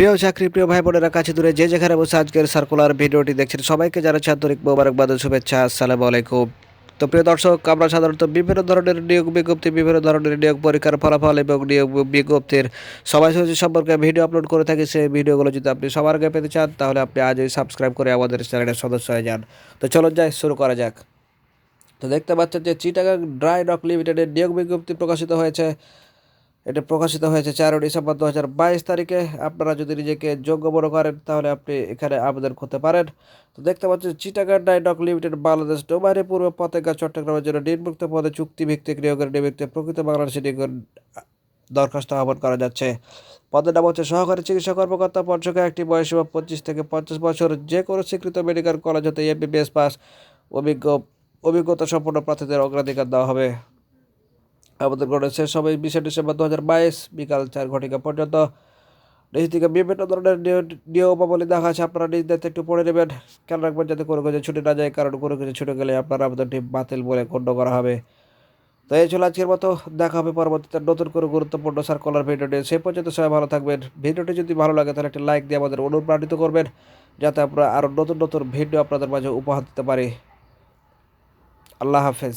প্রিয় চাকরি, প্রিয় ভাই বোনেরা কাছে দূরে যে যেখানে বসে আজকের সার্কুলার ভিডিওটি দেখছেন, সবাইকে জানাচ্ছি আন্তরিক মোবারকবাদ শুভেচ্ছা, আসসালামু আলাইকুম। তো প্রিয় দর্শক, আমরা সাধারণত বিভিন্ন ধরনের নিয়োগ বিজ্ঞপ্তি, বিভিন্ন ধরনের নিয়োগ পরীক্ষার ফলাফল এবং নিয়োগ বিজ্ঞপ্তির সময়সূচি সম্পর্কে ভিডিও আপলোড করে থাকি। সেই ভিডিওগুলো যদি আপনি সবার আগে পেতে চান, তাহলে আপনি আজই সাবস্ক্রাইব করে আমাদের চ্যানেলের সদস্য হয়ে যান। তো চলুন যাই, শুরু করা যাক। তো দেখতে পাচ্ছেন যে চিটাগাং ড্রাই ডক লিমিটেডের নিয়োগ বিজ্ঞপ্তি প্রকাশিত হয়েছে। এটা প্রকাশিত হয়েছে চারই ডিসেম্বর দু হাজার বাইশ তারিখে। আপনারা যদি নিজেকে যোগ্য বড় করেন, তাহলে আপনি এখানে আবেদন করতে পারেন। তো দেখতে পাচ্ছেন চিটাগার ডাইডক লিমিটেড বাংলাদেশ ডোমাইনে পূর্ব পতেঙ্গা চট্টগ্রামের জন্য নির্মুক্ত পদে চুক্তিভিত্তিক নিয়োগের নিমিত্তে প্রকৃত বাংলাদেশি নিয়োগের দরখাস্ত আহ্বান করা যাচ্ছে। পদের নাম হচ্ছে সহকারী চিকিৎসা কর্মকর্তা পঞ্চকে একটি বয়স সীমা পঁচিশ থেকে পঞ্চাশ বছর। যে কোনো স্বীকৃত মেডিকেল কলেজ হতে এমবিবিএস পাস। অভিজ্ঞ অভিজ্ঞতা সম্পন্ন প্রার্থীদের অগ্রাধিকার দেওয়া হবে। আবেদন করার শেষ হবে বিশে ডিসেম্বর দু হাজার বাইশ বিকাল চার ঘটিকা পর্যন্ত। নিজ থেকে বিভিন্ন ধরনের নিয়- নিয়মাবলী দেখা আছে আপনারা নিজ দায়িত্বে একটু পড়ে নেবেন। খেয়াল রাখবেন যাতে কোনো কিছু ছুটে না যায়। কারণ কোনো কিছু ছুটে গেলে আপনার আবেদনটি বাতিল বলে গণ্য করা হবে। তো এই ছিল আজকের মতো। দেখা হবে পরবর্তীতে নতুন করে গুরুত্বপূর্ণ সার্কুলার ভিডিও নিয়ে। সে পর্যন্ত সবাই ভালো থাকবেন। ভিডিওটি যদি ভালো লাগে, তাহলে একটি লাইক দিয়ে আমাদের অনুপ্রাণিত করবেন। যাতে আমরা আরও নতুন নতুন ভিডিও আপনাদের মাঝে উপহার দিতে পারি। আল্লাহ হাফেজ।